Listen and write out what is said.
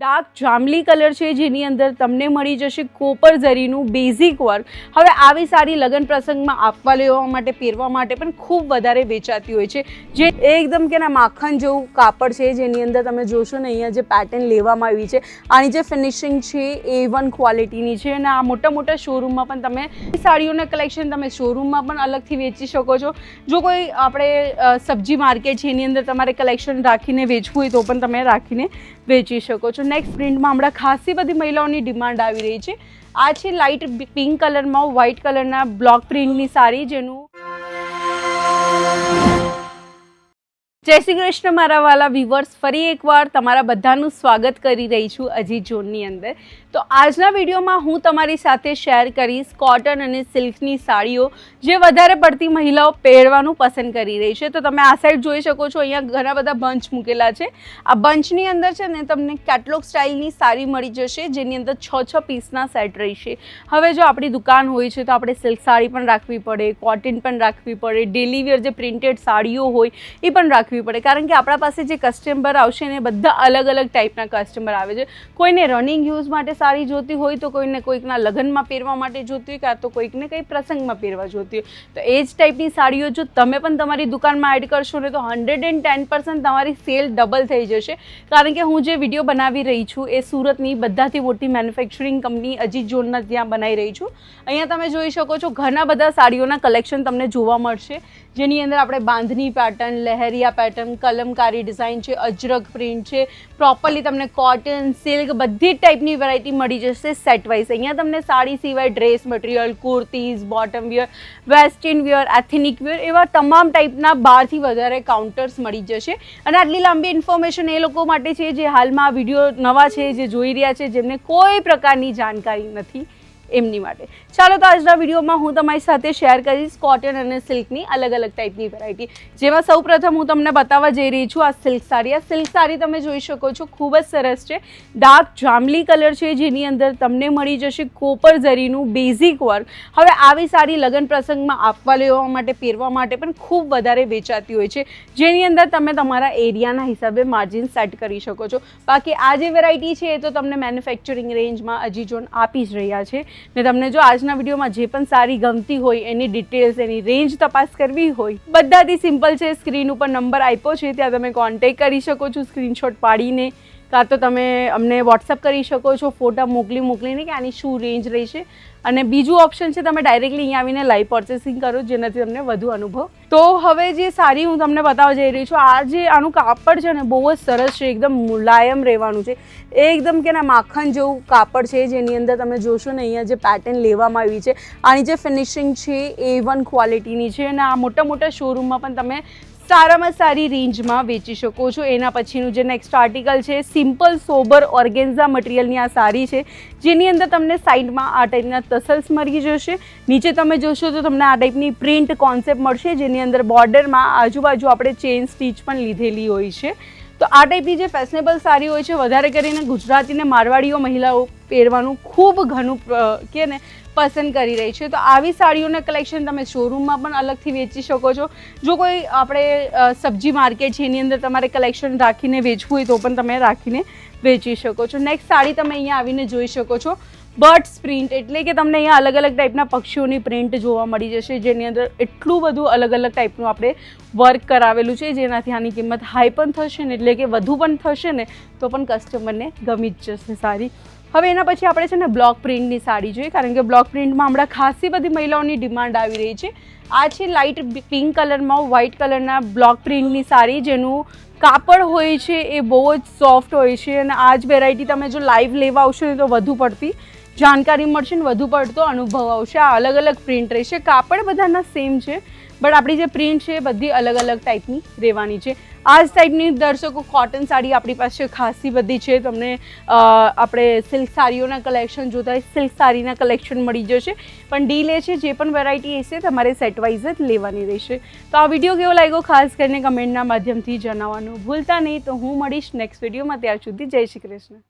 Dark જાંબલી colour છે જેની અંદર તમને મળી જશે કોપર ઝરીનું બેઝિક વર્ક. હવે આવી સાડી લગ્ન પ્રસંગમાં આપવા લેવા માટે, પહેરવા માટે પણ ખૂબ વધારે વેચાતી હોય છે. જે એકદમ કે ના માખણ જેવું કાપડ છે જેની અંદર તમે જોશો ને, અહીંયા જે પેટર્ન લેવામાં આવી છે. આની જે ફિનિશિંગ છે એ વન ક્વોલિટીની છે અને આ મોટા મોટા શોરૂમમાં પણ તમે સાડીઓના કલેક્શન તમે શોરૂમમાં પણ અલગથી વેચી શકો છો. જો કોઈ આપણે સબ્જી માર્કેટ છે એની અંદર તમારે કલેક્શન રાખીને વેચવું હોય તો પણ તમે રાખીને વેચી શકો છો. નેક્સ્ટ પ્રિન્ટમાં હમણાં ખાસી બધી મહિલાઓની ડિમાન્ડ આવી રહી છે. આ છે લાઇટ પિંક કલરમાં વ્હાઇટ કલરના બ્લોક પ્રિન્ટની સાડી જેનું જય શ્રી કૃષ્ણ, મારા વાલા વ્યુવર્સ ફરી એકવાર તમારા બધાનું સ્વાગત કરી રહી છું અજી ઝોનની અંદર. તો આજના વિડીયોમાં હું તમારી સાથે શેર કરીશ કોટન અને સિલ્કની સાડીઓ જે વધારે પડતી મહિલાઓ પહેરવાનું પસંદ કરી રહી છે. તો તમે આ સાઈડ જોઈ શકો છો, અહીંયા ઘણા બધા બંચ મૂકેલા છે. આ બંચની અંદર છે ને તમને કેટલોગ સ્ટાઇલની સાડી મળી જશે, જેની અંદર છ છ પીસના સેટ રહેશે. હવે જો આપણી દુકાન હોય છે તો આપણે સિલ્ક સાડી પણ રાખવી પડે કોટન પણ રાખવી પડે ડેલી જે પ્રિન્ટેડ સાડીઓ હોય, એ પણ રાખવી પડે. કારણ કે આપણા પાસે જે કસ્ટમર આવશે ને બધા અલગ અલગ ટાઈપના કસ્ટમર આવે છે. કોઈને રનિંગ યુઝ માટે સાડી જોતી હોય તો કોઈને કોઈકના લગ્નમાં પહેરવા માટે જોતી હોય કાં તો કોઈકને કંઈ પ્રસંગમાં પહેરવા જોતી હોય. તો એ જ ટાઈપની સાડીઓ જો તમે પણ તમારી દુકાનમાં એડ કરશો ને તો હંડ્રેડ એન્ડ ટેન પર્સન્ટ તમારી સેલ ડબલ થઈ જશે. કારણ કે હું જે વીડિયો બનાવી રહી છું એ સુરતની બધાથી મોટી મેન્યુફેક્ચરિંગ કંપની અજીત ઝોનના ત્યાં બનાવી રહી છું. અહીંયા તમે જોઈ શકો છો ઘણા બધા સાડીઓના કલેક્શન તમને જોવા મળશે. જેની અંદર આપણે bandhani pattern leheriya pattern, kalamkari design છે, અજરક પ્રિન્ટ છે પ્રોપરલી તમને કોટન સિલ્ક બધી જ ટાઈપની વેરાયટી મળી જશે સેટ વાઇઝ અહીંયા તમને સાડી સિવાય dress material kurtis bottom wear western wear ethnic wear એવા તમામ ટાઈપના બારથી વધારે કાઉન્ટર્સ મળી જશે. અને આટલી લાંબી ઇન્ફોર્મેશન એ લોકો માટે છે જે હાલમાં વીડિયો નવા છે, જે જોઈ રહ્યા છે, જેમને કોઈ પ્રકારની જાણકારી નથી. એમની માટે. ચાલો તો આજના વિડીયોમાં હું તમારી સાથે શેર કરીશ કોટન અને સિલ્કની અલગ અલગ ટાઈપની વેરાયટી. જેમાં સૌપ્રથમ હું તમને બતાવવા જઈ રહી છું આ સિલ્ક સાડી. આ સિલ્ક સાડી તમે જોઈ શકો છો, ખૂબ જ સરસ છે. ડાર્ક જાંબલી કલર છે, જેની અંદર તમને મળી જશે કોપર ઝરીનું બેઝિક વર્ક. હવે આવી સાડી લગ્ન પ્રસંગમાં આપવા લેવા માટે, પહેરવા માટે પણ ખૂબ વધારે વેચાતી હોય છે. જેની અંદર તમે તમારા એરિયાના હિસાબે માર્જિન સેટ કરી શકો છો. બાકી આ જે વેરાયટી છે એ તો તમને મેન્યુફેક્ચરિંગ રેન્જમાં હજી જોન આપી જ રહ્યા છે. ને તમને જો આજના વિડીયોમાં જે પણ સારી ગમતી હોય, એની ડિટેલ્સ એની રેન્જ તપાસ કરવી હોય, બધાથી સિમ્પલ છે. સ્ક્રીન ઉપર નંબર આપ્યો છે, ત્યાં તમે કોન્ટેક કરી શકો છો સ્ક્રીનશોટ પાડીને. કાં તો તમે અમને વોટ્સઅપ કરી શકો છો, ફોટા મોકલી મોકલીને કે આની શું રેન્જ રહેશે અને બીજું ઓપ્શન છે, તમે ડાયરેક્ટલી અહીંયા આવીને લાઈવ પર્ચેસિંગ કરો, જેનાથી તમને વધુ અનુભવ. તો હવે જે સારી હું તમને બતાવવા જઈ રહી છું, આ જે આનું કાપડ છે ને, બહુ જ સરસ છે, એકદમ મુલાયમ રહેવાનું છે. એકદમ કે ના માખણ જેવું કાપડ છે, જેની અંદર તમે જોશો ને, અહીંયા જે પેટર્ન લેવામાં આવી છે. આની જે ફિનિશિંગ છે, એ વન ક્વોલિટીની છે. અને આ મોટા મોટા શોરૂમમાં પણ તમે સારામાં સારી રેન્જમાં વેચી શકો છો. એના પછીનું જે નેક્સ્ટ આર્ટિકલ છે સિમ્પલ સોબર ઓર્ગેન્ઝા મટીરિયલની આ સારી છે. જેની અંદર તમને સાઈડમાં આ ટાઈપના તસલ્સ મળી જશે. નીચે તમે જોશો તો તમને આ ટાઈપની પ્રિન્ટ કોન્સેપ્ટ મળશે. જેની અંદર બોર્ડરમાં આજુબાજુ આપણે ચેઇન સ્ટીચ પણ લીધેલી હોય છે. તો આ ટાઈપની જે ફેશનેબલ સાડી હોય છે, વધારે કરીને ગુજરાતીને મારવાડીઓ મહિલાઓ પહેરવાનું ખૂબ ઘણું કે ને, પસંદ કરી રહી છે. તો આવી સાડીઓના કલેક્શન તમે શોરૂમમાં પણ અલગથી વેચી શકો છો. જો કોઈ આપણે સબ્જી માર્કેટ છે, એની અંદર તમારે કલેક્શન રાખીને વેચવું હોય તો પણ તમે રાખીને વેચી શકો છો. નેક્સ્ટ સાડી તમે અહીંયા આવીને જોઈ શકો છો. બર્ડ્સ પ્રિન્ટ એટલે કે તમને અહીંયા અલગ અલગ ટાઈપના પક્ષીઓની પ્રિન્ટ જોવા મળી જશે, જેની અંદર એટલું બધું અલગ અલગ ટાઈપનું આપણે વર્ક કરાવેલું છે, જેનાથી આની કિંમત હાઈ પણ થશે ને એટલે કે વધુ પણ થશે ને તો પણ કસ્ટમરને ગમી જ જશે સારી. હવે એના પછી આપણે છે ને બ્લોક પ્રિન્ટની સાડી જોઈએ, કારણ કે બ્લોક પ્રિન્ટમાં હમણાં ખાસી બધી મહિલાઓની ડિમાન્ડ આવી રહી છે. આ છે લાઇટ પિંક કલરમાં વ્હાઇટ કલરના બ્લોક પ્રિન્ટની સાડી, જેનું કાપડ હોય છે એ બહુ જ સોફ્ટ હોય છે અને આ જ વેરાયટી તમે જો લાઈવ લેવા આવશો ને તો વધુ પડતી જાણકારી મળશે ને વધુ પડતો અનુભવ આવશે. આ અલગ અલગ પ્રિન્ટ રહેશે. કાપડ બધાના સેમ છે બટ આપણી જે પ્રિન્ટ છે એ બધી અલગ અલગ ટાઈપની રહેવાની છે. આ જ ટાઈપની દર્શકો કોટન સાડી આપણી પાસે ખાસી બધી છે. તમને આપણે સિલ્ક સાડીઓના કલેક્શન જોતા હોય સિલ્ક સાડીના કલેક્શન મળી જશે. પણ ડીલ એ છે, જે પણ વેરાયટી હશે, તમારે સેટવાઇઝ જ લેવાની રહેશે. તો આ વીડિયો કેવો લાગ્યો? ખાસ કરીને કમેન્ટના માધ્યમથી જણાવવાનું ભૂલતા નહીં. તો હું મળીશ નેક્સ્ટ વિડીયોમાં ત્યાર સુધી જય શ્રી કૃષ્ણ.